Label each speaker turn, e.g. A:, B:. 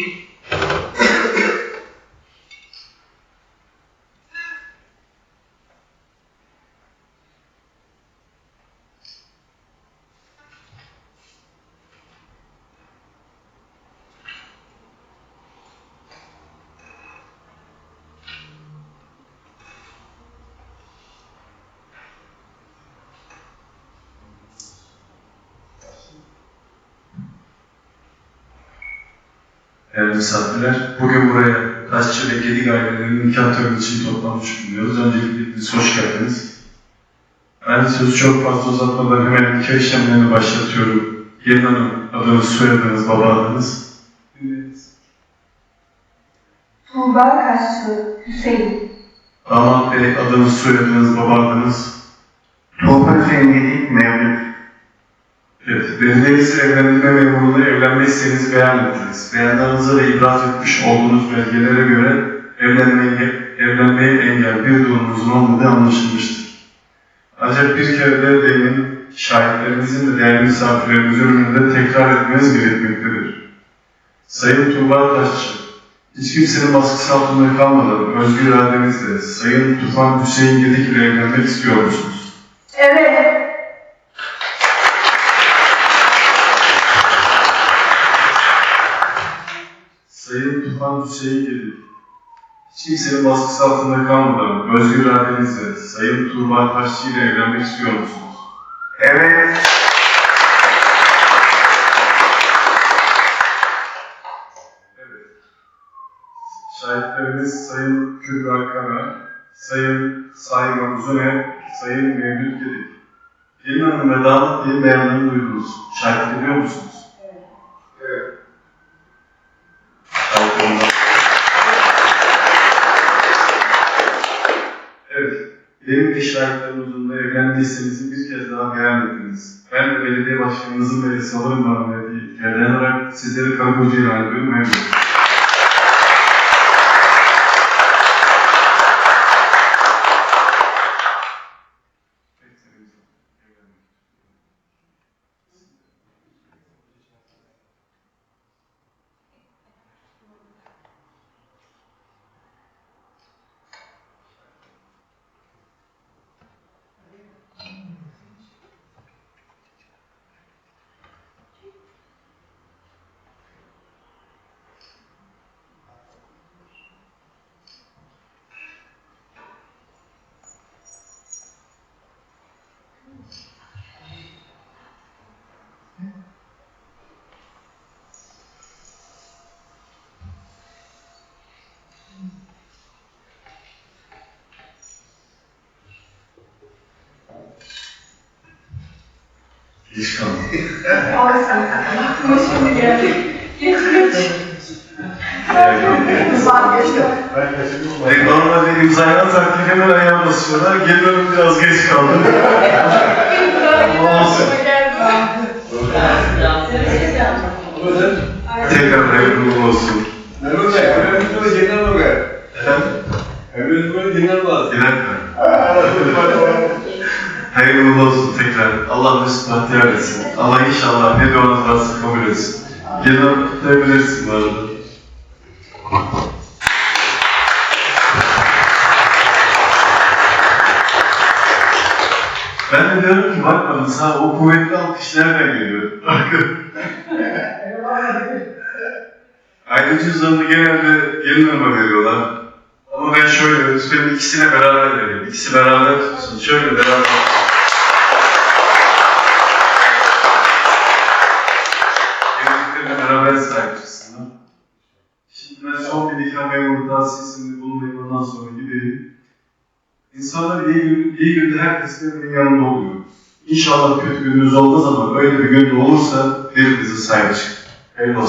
A: Thank you. Değerli misafirler, bugün buraya Taşçı ve Gedik ailelerinin nikah töreni için toplanmış bulunuyoruz. Öncelikle hoş geldiniz. Ben sözü çok fazla uzatmadan hemen nikah işlemlerini başlatıyorum. Gelin Hanım, adınız, soyadınız, baba adınız.
B: Tuğba Kaşçı, Hüseyin.
A: Damat Bey, adınız, soyadınız, baba adınız.
C: Tolga Hüseyin Gedik Mevlüt.
A: Evet, belediyenin evlendirme memurluğuna evlenme isteğinizi beyan ettiniz. Beyanlarınıza ve ibraz etmiş olduğunuz belgelere göre evlenmeye, evlenmeye engel bir durumunuzun olmadığı anlaşılmıştır. Ancak bir kere de demin şahitlerimizin ve değerli misafirlerimizin önünde tekrar etmeniz gerekmektedir. Sayın Tuğba Taşçı, hiç kimsenin baskısı altında kalmadan özgür iradenizle Sayın Tufan Hüseyin Gedik ile evlenmek istiyor musunuz?
B: Evet.
A: Tufan Hüseyin Gedik, hiç kimsenin baskısı altında kalmadan özgür iradenizle Sayın Tuğba Taşçı ile evlenmek istiyor musunuz?
C: Evet.
A: Evet. Şahitlerimiz Sayın Kübra Kara, Sayın Sayman Uzune, Sayın Mevlüt Gedik. Gelin Hanım ve damat Bey'in beyanlarını duydunuz. Şahit ediyor musunuz?
C: Evet.
A: Şahit olmak. Benim ve şahitlerimizin de evlendiyseniz bir kez daha beyan ettiniz. Ben de belediye başkanınızın ve yasaların bana verdiği ihtiyar dayanarak sizleri koca ilan ediyorum. Memnun. Kalma.
B: Olsun. Aklıma şimdi geldi. Geç geç. Vazgeçtim.
A: Hayır, normalde atarken hemen ayağa basıyorlar. Gelin hanım biraz geç kaldı. Olsun. Tekrar hayırlı olsun. Efendim? Diler mi? Hayırlı uğurlu olsun tekrar. Allah mesut bahtiyar etsin. Allah inşallah ne duanız varsa kabul etsin. Hanım kutlayabilirsin bu arada. Ben de diyorum ki bakmadın sağ o kuvvetli alkış nereden geliyor? Aile cüzdanını genelde gelin hanıma veriyorlar. Ama ben şöyle, lütfen ikisine beraber vereyim. İkisi beraber tutsun. Şöyle beraber. Evliliklerine Şimdi ben son bir hikaye orada sizin bulunmayı bundan sonra gibi. İnsanlar iyi, gün, iyi günde herkes birbirinin yanında oluyor. İnşallah kötü gününüz olmaz ama öyle bir gün de olursa birbirinize sahip çıkın. Hayırlı.